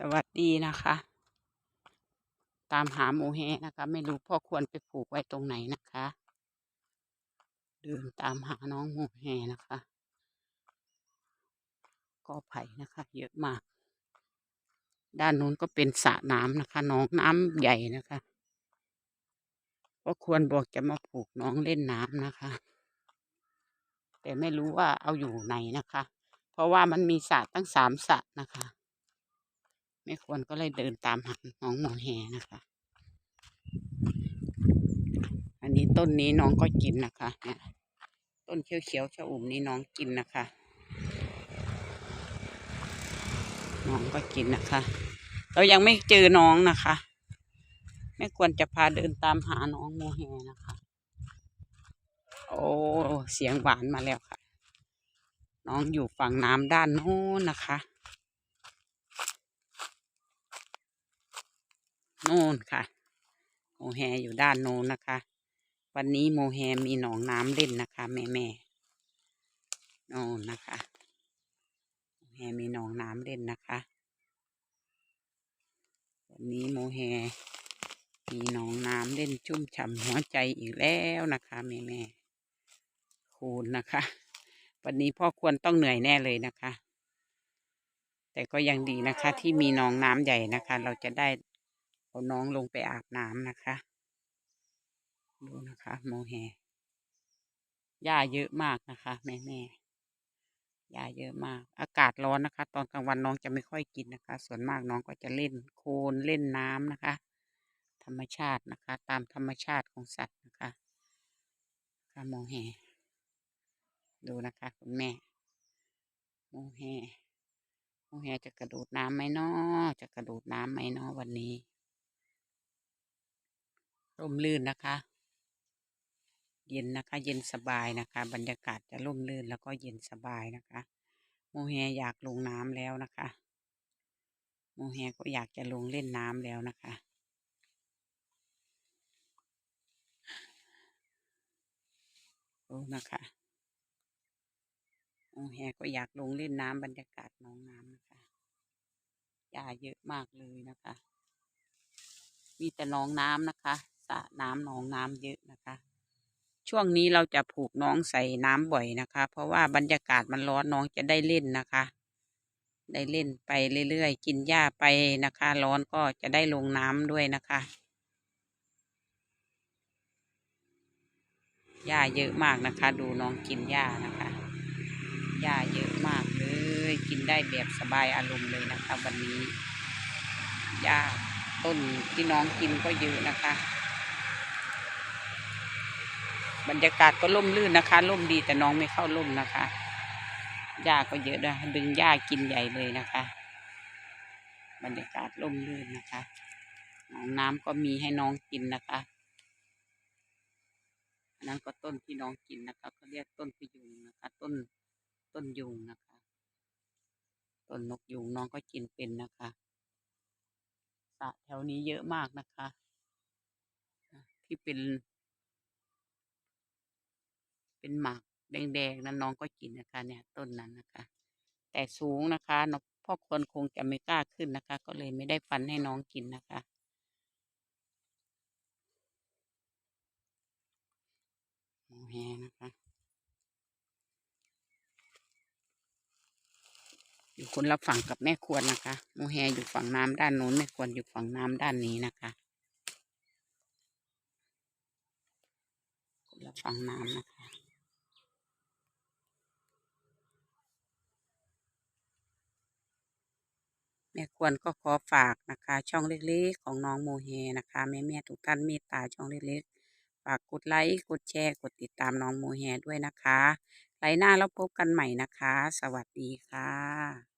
สวัสดีนะคะ ตามหาหมูแฮนะคะ ไม่รู้พ่อควรไปผูกไว้ตรงไหนนะคะเดินตามหาน้องหมูแฮนะคะ ก็ไผ่นะคะ เยอะมาก ด้านนู้นก็เป็นสระน้ำนะคะหน้องน้ำใหญ่นะคะพ่อควรบอกจะมาผูกน้องเล่นน้ำนะคะ แต่ไม่รู้ว่าเอาอยู่ไหนนะคะ เพราะว่ามันมีสระตั้งสามสระนะคะ ไม่ควรก็เลยเดินตามหาน้องหมอแฮนะคะ อันนี้ต้นนี้น้องก็กินนะคะเนี่ยต้นเขียวๆชะอุ่มนี้น้องกินนะคะ น้องก็กินนะคะ เรายังไม่เจอน้องนะคะ ไม่ควรจะพาเดินตามหาน้องโมแฮนะคะ โอ้เสียงหวานมาแล้วค่ะ น้องอยู่ฝั่งน้ำด้านโน้นนะคะ โน่นค่ะ โมแฮอยู่ด้านโน้นนะคะ วันนี้โมแฮมีหนองน้ำเล่นนะคะ แม่แม่โน่นนะคะโมแฮมีหนองน้ำเล่นนะคะ วันนี้โมแฮมีหนองน้ำเล่นชุ่มฉ่ำหัวใจอีกแล้วนะคะแม่แม่คูณนะคะ วันนี้พ่อควรต้องเหนื่อยแน่เลยนะคะ แต่ก็ยังดีนะคะที่มีหนองน้ำใหญ่นะคะ เราจะได้ เอาน้องลงไปอาบน้ำนะคะ ดูนะคะโมแฮหญ้าเยอะมากนะคะ แม่แม่หญ้าเยอะมาก อากาศร้อนนะคะ ตอนกลางวันน้องจะไม่ค่อยกินนะคะ ส่วนมากน้องก็จะเล่นโคลนเล่นน้ำนะคะ ธรรมชาตินะคะ ตามธรรมชาติของสัตว์นะคะค่ะโมแฮดูนะคะคุณแม่โมแฮโมแฮจะกระโดดน้ำไหมเนาะจะกระโดดน้ำไหมเนาะวันนี้ ร่มรื่นนะคะ เย็นนะคะ เย็นสบายนะคะ บรรยากาศจะร่มรื่นแล้วก็เย็นสบายนะคะโมแฮอยากลงน้ำแล้วนะคะโมแฮก็อยากจะลงเล่นน้ำแล้วนะคะโอ้นะคะโมแฮก็อยากลงเล่นน้ำบรรยากาศหน้องน้ำนะคะหญ้าเยอะมากเลยนะคะ มีแต่หน้องน้ำนะคะ สระน้ำหนองน้ำเยอะนะคะ ช่วงนี้เราจะผูกน้องใส่น้ำบ่อยนะคะ เพราะว่าบรรยากาศมันร้อนน้องจะได้เล่นนะคะ ได้เล่นไปเรื่อยๆ กินหญ้าไปนะคะ ร้อนก็จะได้ลงน้ำด้วยนะคะหญ้าเยอะมากนะคะ ดูน้องกินหญ้านะคะหญ้าเยอะมากเลยกินได้แบบสบายอารมณ์เลยนะคะ วันนี้หญ้าต้นที่น้องกินก็เยอะนะคะ บรรยากาศก็ร่มรื่นนะคะร่มดีแต่น้องไม่เข้าร่มนะคะหญ้าก็เยอะนะดึงหญ้ากินใหญ่เลยนะคะ บรรยากาศร่มรื่นนะคะหนองน้ำก็มีให้น้องกินนะคะอันนั้นก็ต้นที่น้องกินนะคะเขาเรียกต้นพยุงนะคะ ต้นต้นยุงนะคะ ต้นนกยุงน้องก็กินเป็นนะคะสระแถวนี้เยอะมากนะคะ ที่เป็น เป็นหมากแดงๆนั้นน้องก็กินนะคะ เนี่ยต้นนั้นนะคะ แต่สูงนะคะน้องพ่อควรคงจะไม่กล้าขึ้นนะคะ ก็เลยไม่ได้ฟันให้น้องกินนะคะ โมแฮนะคะ อยู่คนละฝั่งกับแม่ควรนะคะ โมแฮอยู่ฝั่งน้ำด้านโน้นแม่ควรอยู่ฝั่งน้ำด้านนี้นะคะคนละฝั่งน้ำนะคะ แม่ควรก็ขอฝากนะคะ ช่องเล็กๆ ของน้องโมเฮนะคะแม่แม่ๆทุกท่านเมตตาช่องเล็กๆ ฝากกดไลค์กดแชร์กดติดตามน้องโมเฮด้วยนะคะไลน์หน้าแล้วพบกันใหม่นะคะ สวัสดีค่ะ